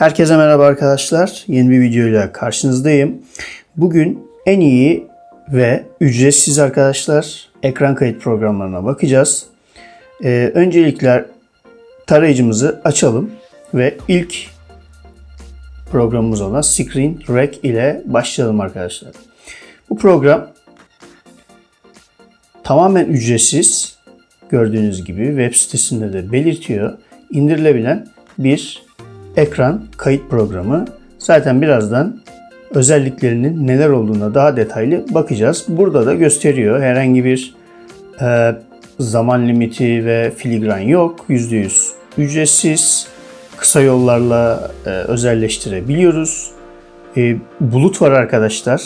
Herkese merhaba arkadaşlar. Yeni bir videoyla karşınızdayım. Bugün en iyi ve ücretsiz arkadaşlar ekran kayıt programlarına bakacağız. Ee, öncelikle tarayıcımızı açalım ve ilk programımız olan Screen Rec ile başlayalım arkadaşlar. Bu program tamamen ücretsiz. Gördüğünüz gibi web sitesinde de belirtiyor. İndirilebilen bir ekran kayıt programı. Zaten birazdan özelliklerinin neler olduğuna daha detaylı bakacağız. Burada da gösteriyor. Herhangi bir e, zaman limiti ve filigran yok. %100 ücretsiz. Kısa yollarla e, özelleştirebiliyoruz. E, bulut var arkadaşlar.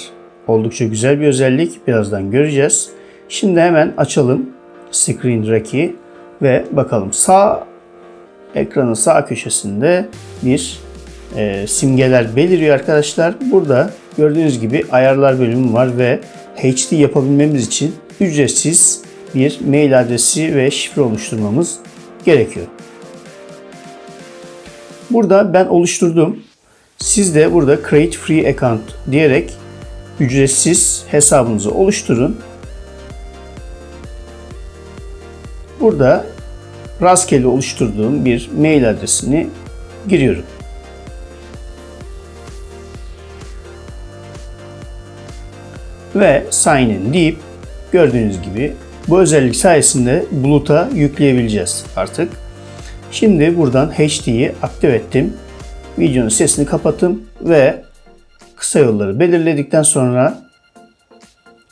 Oldukça güzel bir özellik. Birazdan göreceğiz. Şimdi hemen açalım Screen Rec'i ve bakalım. Sağ ekranın sağ köşesinde bir e, simgeler beliriyor arkadaşlar. Burada gördüğünüz gibi ayarlar bölümü var ve HD yapabilmemiz için ücretsiz bir mail adresi ve şifre oluşturmamız gerekiyor. Burada ben oluşturdum. Siz de burada Create Free Account diyerek ücretsiz hesabınızı oluşturun. Burada rastgele oluşturduğum bir mail adresini giriyorum. Ve sign in deyip gördüğünüz gibi bu özellik sayesinde Bulut'a yükleyebileceğiz artık. Şimdi buradan HD'yi aktif ettim. Videonun sesini kapattım ve kısa yolları belirledikten sonra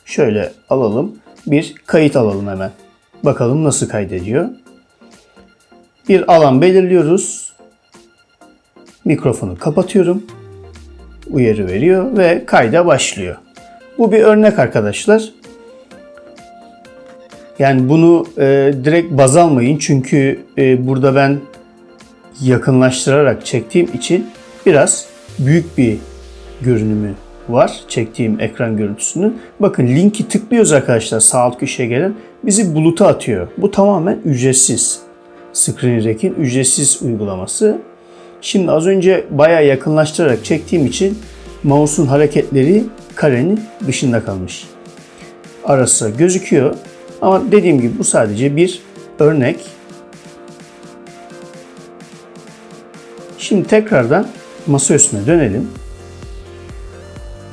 şöyle alalım. Bir kayıt alalım hemen. Bakalım nasıl kaydediyor. Bir alan belirliyoruz. Mikrofonu kapatıyorum. Uyarı veriyor ve kayda başlıyor. Bu bir örnek arkadaşlar. Yani bunu e, direkt baz almayın çünkü e, burada ben yakınlaştırarak çektiğim için biraz büyük bir görünümü var çektiğim ekran görüntüsünün. Bakın linki tıklıyoruz arkadaşlar sağ alt köşeye gelen bizi buluta atıyor. Bu tamamen ücretsiz. Screen Rec'in ücretsiz uygulaması. Şimdi az önce bayağı yakınlaştırarak çektiğim için mouse'un hareketleri karenin dışında kalmış. Arası gözüküyor. Ama dediğim gibi bu sadece bir örnek. Şimdi tekrardan masa üstüne dönelim.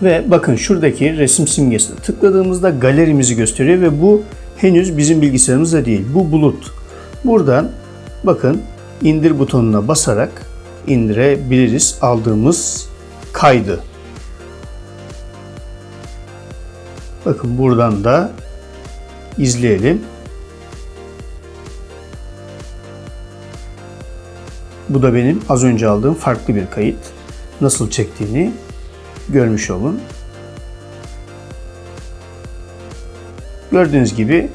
Ve bakın şuradaki resim simgesine tıkladığımızda galerimizi gösteriyor ve bu henüz bizim bilgisayarımızda değil. Bu bulut. Buradan bakın indir butonuna basarak indirebiliriz aldığımız kaydı. Bakın buradan da izleyelim. Bu da benim az önce aldığım farklı bir kayıt. Nasıl çektiğini görmüş olun. Gördüğünüz gibi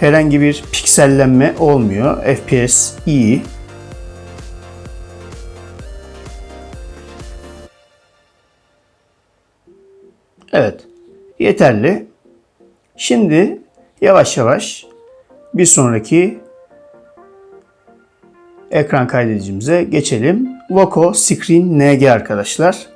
herhangi bir piksellenme olmuyor. FPS iyi. Evet. Yeterli. Şimdi yavaş yavaş bir sonraki ekran kaydedicimize geçelim. Voco Screen NG arkadaşlar.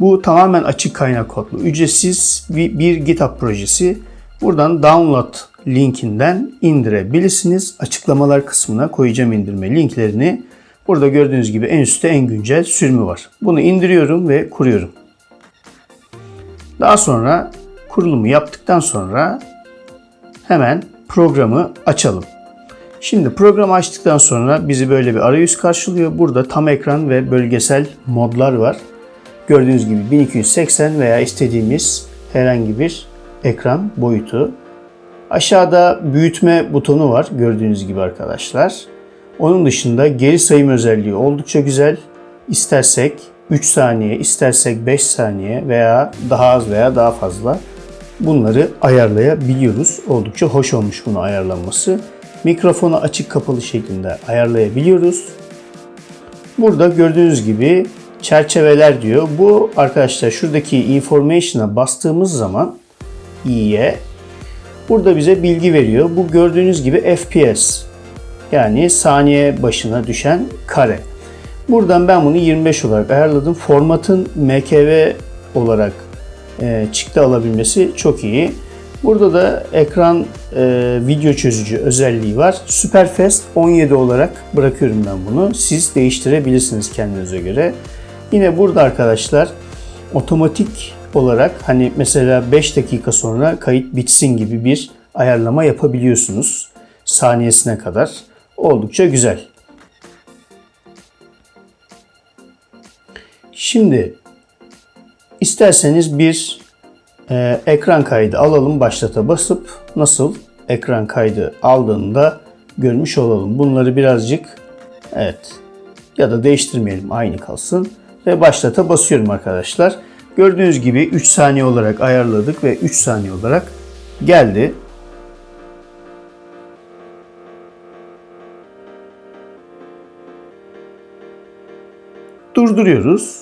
Bu tamamen açık kaynak kodlu, ücretsiz bir, GitHub projesi. Buradan download linkinden indirebilirsiniz. Açıklamalar kısmına koyacağım indirme linklerini. Burada gördüğünüz gibi en üstte en güncel sürümü var. Bunu indiriyorum ve kuruyorum. Daha sonra kurulumu yaptıktan sonra hemen programı açalım. Şimdi programı açtıktan sonra bizi böyle bir arayüz karşılıyor. Burada tam ekran ve bölgesel modlar var. Gördüğünüz gibi 1280 veya istediğimiz herhangi bir ekran boyutu. Aşağıda büyütme butonu var gördüğünüz gibi arkadaşlar. Onun dışında geri sayım özelliği oldukça güzel. İstersek 3 saniye, istersek 5 saniye veya daha az veya daha fazla bunları ayarlayabiliyoruz. Oldukça hoş olmuş bunu ayarlanması. Mikrofonu açık kapalı şeklinde ayarlayabiliyoruz. Burada gördüğünüz gibi çerçeveler diyor. Bu arkadaşlar şuradaki information'a bastığımız zaman i'ye burada bize bilgi veriyor. Bu gördüğünüz gibi FPS yani saniye başına düşen kare. Buradan ben bunu 25 olarak ayarladım. Formatın MKV olarak e, çıktı alabilmesi çok iyi. Burada da ekran e, video çözücü özelliği var. Superfast 17 olarak bırakıyorum ben bunu. Siz değiştirebilirsiniz kendinize göre. Yine burada arkadaşlar otomatik olarak hani mesela 5 dakika sonra kayıt bitsin gibi bir ayarlama yapabiliyorsunuz. Saniyesine kadar. Oldukça güzel. Şimdi isterseniz bir e, ekran kaydı alalım başlata basıp nasıl ekran kaydı aldığında görmüş olalım. Bunları birazcık evet ya da değiştirmeyelim aynı kalsın ve başlata basıyorum arkadaşlar. Gördüğünüz gibi 3 saniye olarak ayarladık ve 3 saniye olarak geldi. Durduruyoruz.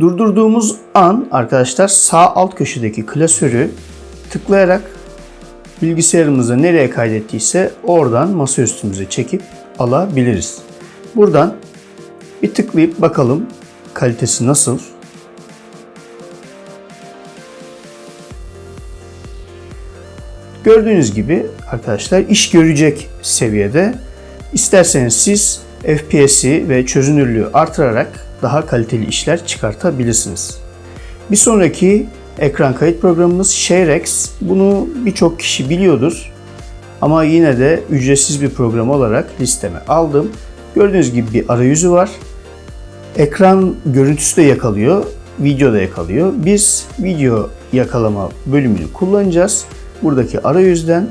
Durdurduğumuz an arkadaşlar sağ alt köşedeki klasörü tıklayarak bilgisayarımıza nereye kaydettiyse oradan masaüstümüze çekip alabiliriz. Buradan bir tıklayıp bakalım kalitesi nasıl. Gördüğünüz gibi arkadaşlar iş görecek seviyede. İsterseniz siz FPS'i ve çözünürlüğü artırarak daha kaliteli işler çıkartabilirsiniz. Bir sonraki ekran kayıt programımız ShareX. Bunu birçok kişi biliyordur. Ama yine de ücretsiz bir program olarak listeme aldım. Gördüğünüz gibi bir arayüzü var. Ekran görüntüsü de yakalıyor, video da yakalıyor. Biz video yakalama bölümünü kullanacağız. Buradaki arayüzden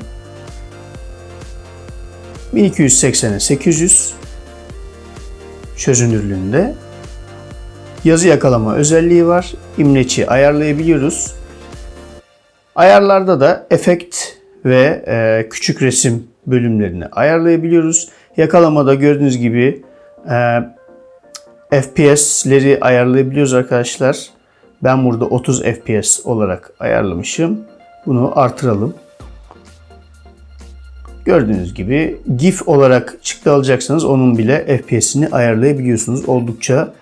1280'e 800 çözünürlüğünde yazı yakalama özelliği var. İmleci ayarlayabiliyoruz. Ayarlarda da efekt ve e, küçük resim bölümlerini ayarlayabiliyoruz. Yakalamada gördüğünüz gibi e, FPS'leri ayarlayabiliyoruz arkadaşlar. Ben burada 30 FPS olarak ayarlamışım. Bunu artıralım. Gördüğünüz gibi GIF olarak çıktı alacaksanız onun bile FPS'ini ayarlayabiliyorsunuz. Oldukça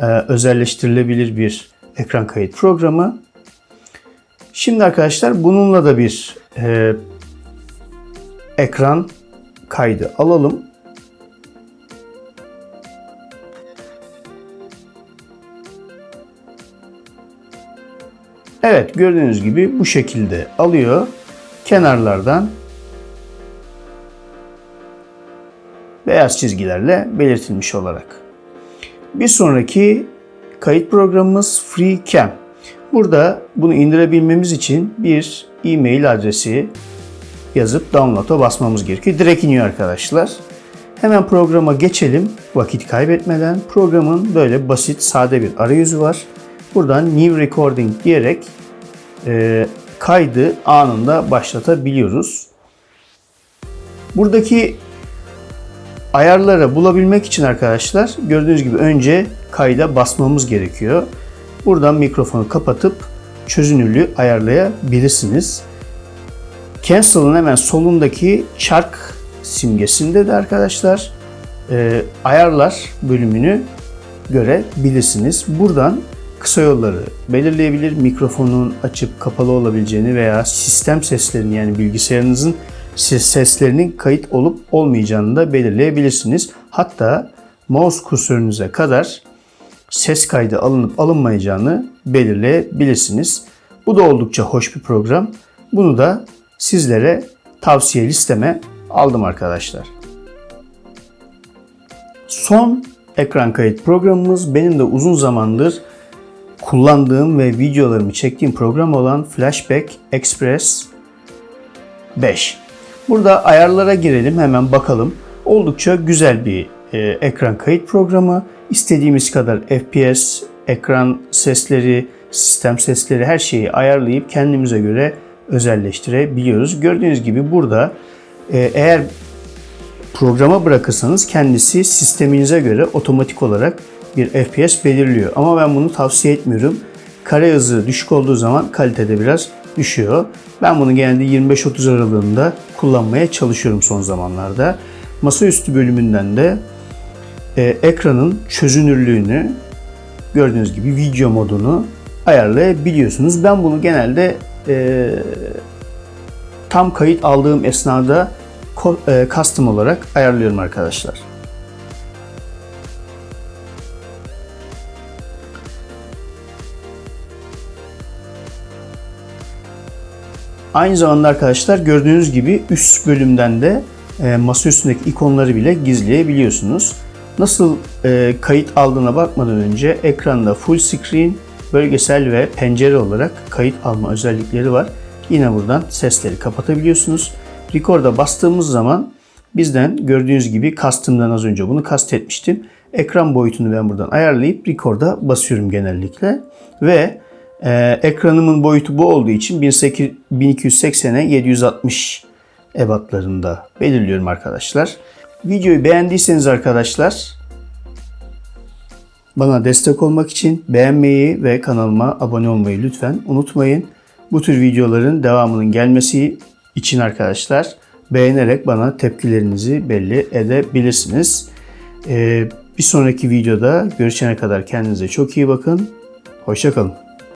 e, özelleştirilebilir bir ekran kayıt programı. Şimdi arkadaşlar bununla da bir e, ekran kaydı alalım. Evet gördüğünüz gibi bu şekilde alıyor. Kenarlardan beyaz çizgilerle belirtilmiş olarak. Bir sonraki kayıt programımız FreeCam. Burada bunu indirebilmemiz için bir e-mail adresi yazıp download'a basmamız gerekiyor. Direkt iniyor arkadaşlar. Hemen programa geçelim vakit kaybetmeden. Programın böyle basit, sade bir arayüzü var. Buradan New Recording diyerek e, kaydı anında başlatabiliyoruz. Buradaki ayarları bulabilmek için arkadaşlar gördüğünüz gibi önce kayda basmamız gerekiyor. Buradan mikrofonu kapatıp çözünürlüğü ayarlayabilirsiniz. Cancel'ın hemen solundaki çark simgesinde de arkadaşlar e, ayarlar bölümünü görebilirsiniz. Buradan kısa yolları belirleyebilir, mikrofonun açıp kapalı olabileceğini veya sistem seslerini yani bilgisayarınızın seslerinin kayıt olup olmayacağını da belirleyebilirsiniz. Hatta mouse kursörünüze kadar ses kaydı alınıp alınmayacağını belirleyebilirsiniz. Bu da oldukça hoş bir program. Bunu da sizlere tavsiye listeme aldım arkadaşlar. Son ekran kayıt programımız benim de uzun zamandır kullandığım ve videolarımı çektiğim program olan Flashback Express 5. Burada ayarlara girelim hemen bakalım. Oldukça güzel bir e, ekran kayıt programı. İstediğimiz kadar FPS, ekran sesleri, sistem sesleri her şeyi ayarlayıp kendimize göre özelleştirebiliyoruz. Gördüğünüz gibi burada e, eğer programa bırakırsanız kendisi sisteminize göre otomatik olarak bir FPS belirliyor. Ama ben bunu tavsiye etmiyorum. Kare hızı düşük olduğu zaman kalitede biraz düşüyor. Ben bunu genelde 25-30 aralığında kullanmaya çalışıyorum son zamanlarda. Masaüstü bölümünden de e, ekranın çözünürlüğünü gördüğünüz gibi video modunu ayarlayabiliyorsunuz. Ben bunu genelde e, tam kayıt aldığım esnada e, custom olarak ayarlıyorum arkadaşlar. Aynı zamanda arkadaşlar gördüğünüz gibi üst bölümden de e, masa üstündeki ikonları bile gizleyebiliyorsunuz. Nasıl e, kayıt aldığına bakmadan önce ekranda full screen, bölgesel ve pencere olarak kayıt alma özellikleri var. Yine buradan sesleri kapatabiliyorsunuz. Record'a bastığımız zaman bizden gördüğünüz gibi custom'dan az önce bunu kastetmiştim. Ekran boyutunu ben buradan ayarlayıp Record'a basıyorum genellikle. Ve ee, ekranımın boyutu bu olduğu için 1280'e 760 ebatlarında belirliyorum arkadaşlar. Videoyu beğendiyseniz arkadaşlar bana destek olmak için beğenmeyi ve kanalıma abone olmayı lütfen unutmayın. Bu tür videoların devamının gelmesi için arkadaşlar beğenerek bana tepkilerinizi belli edebilirsiniz. Ee, bir sonraki videoda görüşene kadar kendinize çok iyi bakın. Hoşçakalın.